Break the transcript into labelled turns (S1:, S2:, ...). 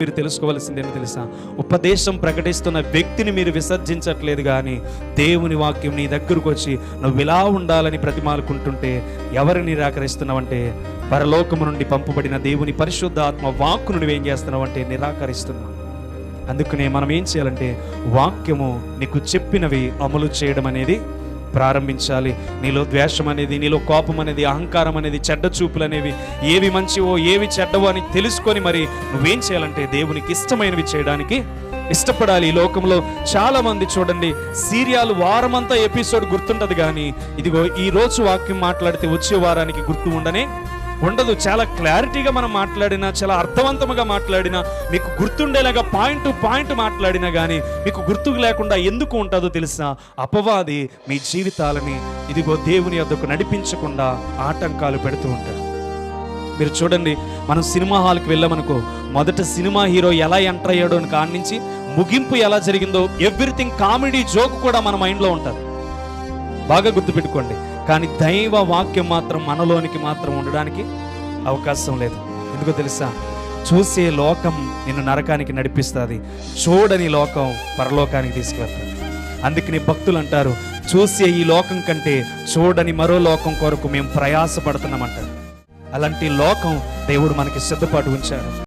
S1: మీరు తెలుసుకోవాల్సిందేంటి తెలుసా? ఉపదేశం ప్రకటిస్తున్న వ్యక్తిని మీరు విసర్జించట్లేదు కానీ దేవుని వాక్యం నీ దగ్గరకు వచ్చి నువ్వు ఇలా ఉండాలని ప్రతిమాలుకుంటుంటే ఎవరిని నిరాకరిస్తున్నావంటే? పరలోకము నుండి పంపబడిన దేవుని పరిశుద్ధ ఆత్మ వాక్కును నువ్వేం చేస్తున్నావంటే నిరాకరిస్తున్నావు. అందుకనే మనం ఏం చేయాలంటే వాక్యము నీకు చెప్పినవి అమలు చేయడం అనేది ప్రారంభించాలి. నీలో ద్వేషం అనేది నీలో కోపం అనేది అహంకారం అనేది చెడ్డ చూపులు అనేవి ఏవి మంచివో ఏవి చెడ్డవో అని తెలుసుకొని మరి నువ్వేం చేయాలంటే దేవునికి ఇష్టమైనవి చేయడానికి ఇష్టపడాలి. ఈ లోకంలో చాలా మంది చూడండి సీరియల్ వారమంతా ఎపిసోడ్ గుర్తుంటది కానీ ఇదిగో ఈ రోజు వాక్యం మాట్లాడితే వచ్చే వారానికి గుర్తు ఉండనే ఉండదు. చాలా క్లారిటీగా మనం మాట్లాడినా చాలా అర్థవంతంగా మాట్లాడినా మీకు గుర్తుండేలాగా పాయింట్ టు పాయింట్ మాట్లాడినా కానీ మీకు గుర్తుకు లేకుండా ఎందుకు ఉంటుందో తెలుసా? అపవాది మీ జీవితాలని ఇదిగో దేవుని వద్దకు నడిపించకుండా ఆటంకాలు పెడుతూ ఉంటాడు. మీరు చూడండి మనం సినిమా హాల్కి వెళ్ళామనుకో మొదట సినిమా హీరో ఎలా ఎంటర్ అయ్యాడో అని కాడి నుంచి ముగింపు ఎలా జరిగిందో ఎవ్రీథింగ్ కామెడీ జోక్ కూడా మన మైండ్లో ఉంటుంది. బాగా గుర్తుపెట్టుకోండి. కానీ దైవ వాక్యం మాత్రం మనలోనికి మాత్రం ఉండడానికి అవకాశం లేదు. ఎందుకో తెలుసా? చూసే లోకం నిన్ను నరకానికి నడిపిస్తుంది. చూడని లోకం పరలోకానికి తీసుకువెళ్తుంది. అందుకని భక్తులు అంటారు చూసే ఈ లోకం కంటే చూడని మరో లోకం కొరకు మేము ప్రయాసపడుతున్నామంటారు అలాంటి లోకం దేవుడు మనకి సిద్ధపాటు ఉంచాడు.